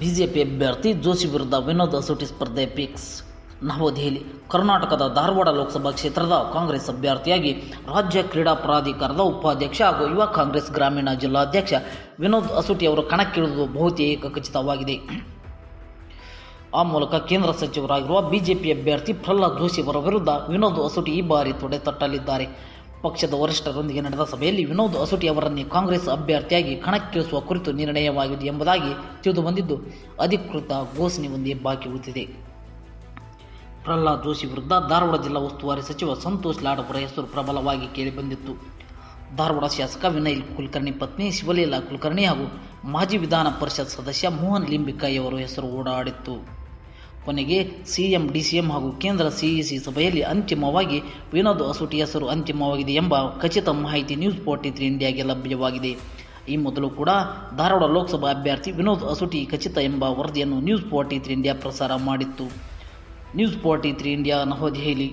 BJP ಅಭ್ಯರ್ಥಿ ಜೋಶಿ ವಿರುದ್ಧ ವಿನೋದ್ ಅಸೋಟಿ ಸ್ಪರ್ಧೆ ಪಿಕ್ಸ್. ನವದೆಹಲಿ, ಕರ್ನಾಟಕದ ಧಾರವಾಡ ಲೋಕಸಭಾ ಕ್ಷೇತ್ರದ ಕಾಂಗ್ರೆಸ್ ಅಭ್ಯರ್ಥಿಯಾಗಿ ರಾಜ್ಯ ಕ್ರೀಡಾ ಪ್ರಾಧಿಕಾರದ ಉಪಾಧ್ಯಕ್ಷ ಹಾಗೂ ಯುವ ಕಾಂಗ್ರೆಸ್ ಗ್ರಾಮೀಣ ಜಿಲ್ಲಾಧ್ಯಕ್ಷ ವಿನೋದ್ ಅಸೋಟಿ ಅವರು ಕಣಕ್ಕಿಳಿದು ಬಹುತೇಕ ಖಚಿತವಾಗಿದೆ ಆ ಮೂಲಕ ಕೇಂದ್ರ ಸಚಿವರಾಗಿರುವ ಬಿಜೆಪಿ ಅಭ್ಯರ್ಥಿ ಪ್ರಹ್ಲಾದ್ ಜೋಶಿ ಅವರ ವಿರುದ್ಧ ವಿನೋದ್ ಅಸೋಟಿ ಈ ಬಾರಿ ತೊಡೆ ತಟ್ಟಲಿದ್ದಾರೆ. ಪಕ್ಷದ ವರಿಷ್ಠರೊಂದಿಗೆ ನಡೆದ ಸಭೆಯಲ್ಲಿ ವಿನೋದ್ ಅಸೋಟಿ ಅವರನ್ನೇ ಕಾಂಗ್ರೆಸ್ ಅಭ್ಯರ್ಥಿಯಾಗಿ ಕಣಕ್ಕಿಳಿಸುವ ಕುರಿತು ನಿರ್ಣಯವಾಗಿದೆ ಎಂಬುದಾಗಿ ತಿಳಿದು ಬಂದಿದ್ದು, ಅಧಿಕೃತ ಘೋಷಣೆ ಒಂದೇ ಬಾಕಿ ಉಳಿದಿದೆ. ಪ್ರಹ್ಲಾದ್ ಜೋಶಿ ವಿರುದ್ಧ ಧಾರವಾಡ ಜಿಲ್ಲಾ ಉಸ್ತುವಾರಿ ಸಚಿವ ಸಂತೋಷ್ ಲಾಡ್ ಅವರ ಹೆಸರು ಪ್ರಬಲವಾಗಿ ಕೇಳಿಬಂದಿತ್ತು. ಧಾರವಾಡ ಶಾಸಕ ವಿನಯ್ ಕುಲಕರ್ಣಿ ಪತ್ನಿ ಶಿವಲೀಲಾ ಕುಲಕರ್ಣಿ ಹಾಗೂ ಮಾಜಿ ವಿಧಾನ ಪರಿಷತ್ ಸದಸ್ಯ ಮೋಹನ್ ಲಿಂಬಿಕಾಯಿ ಅವರ ಹೆಸರು ಓಡಾಡಿತ್ತು. ಕೊನೆಗೆ ಸಿಎಂ, ಡಿಸಿಎಂ ಹಾಗೂ ಕೇಂದ್ರ ಸಿಇಸಿ ಸಭೆಯಲ್ಲಿ ಅಂತಿಮವಾಗಿ ವಿನೋದ್ ಅಸೋಟಿ ಹೆಸರು ಅಂತಿಮವಾಗಿದೆ ಎಂಬ ಖಚಿತ ಮಾಹಿತಿ ನ್ಯೂಸ್ ಫೋರ್ಟಿ ತ್ರೀ ಇಂಡಿಯಾಗೆ ಲಭ್ಯವಾಗಿದೆ. ಈ ಮೊದಲು ಕೂಡ ಧಾರವಾಡ ಲೋಕಸಭಾ ಅಭ್ಯರ್ಥಿ ವಿನೋದ್ ಅಸೋಟಿ ಖಚಿತ ಎಂಬ ವರದಿಯನ್ನು ನ್ಯೂಸ್ ಫೋರ್ಟಿ ತ್ರೀ ಇಂಡಿಯಾ ಪ್ರಸಾರ ಮಾಡಿತ್ತು. News forty three India Navadehali